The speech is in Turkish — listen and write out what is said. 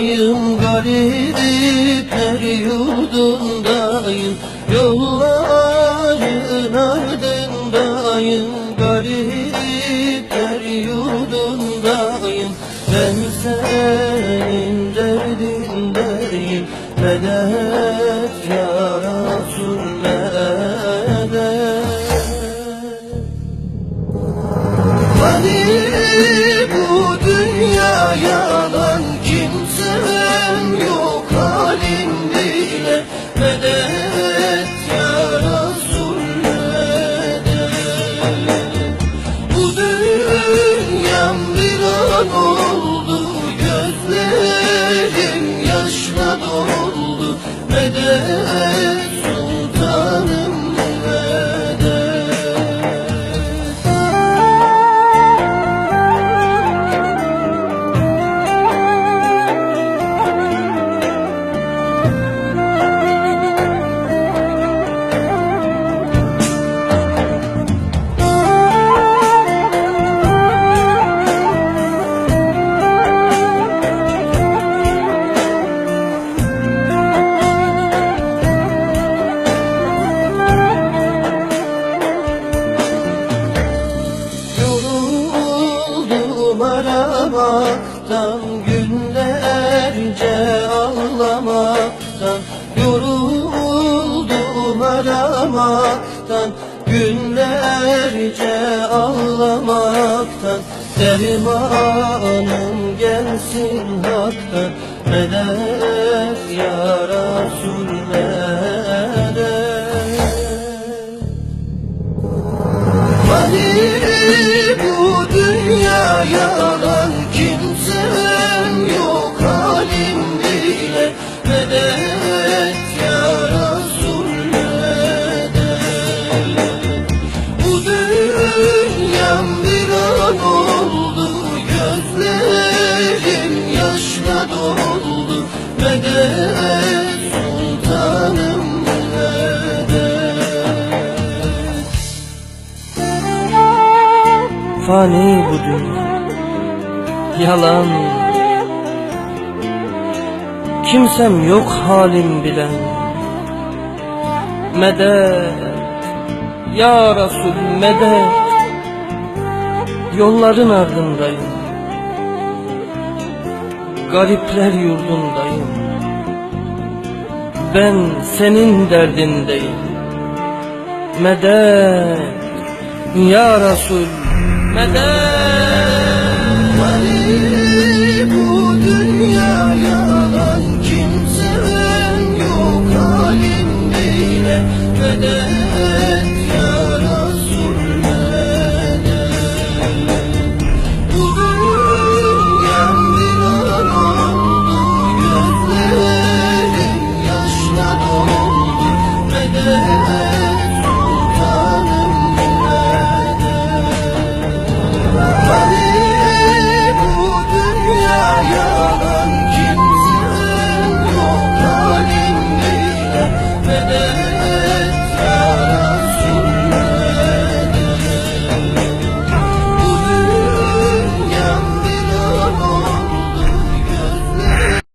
yurdundayım Garipler yurdundayım. Yolların ardındayım. Garipler yurdundayım. Ben senin derdindeyim. Medet ya bile aramaktan Günlerce ağlamaktan Yoruldum aramaktan Günlerce ağlamaktan Dermanım gelsin haktan Medet ya Resul Fani bu dünya. Yalan. Kimsem yok halim bilen Medet. Ya Resul medet. Yolların ardındayım. Garipler yurdundayım. Ben senin derdindeyim. Medet. Ya Resul Medet Hani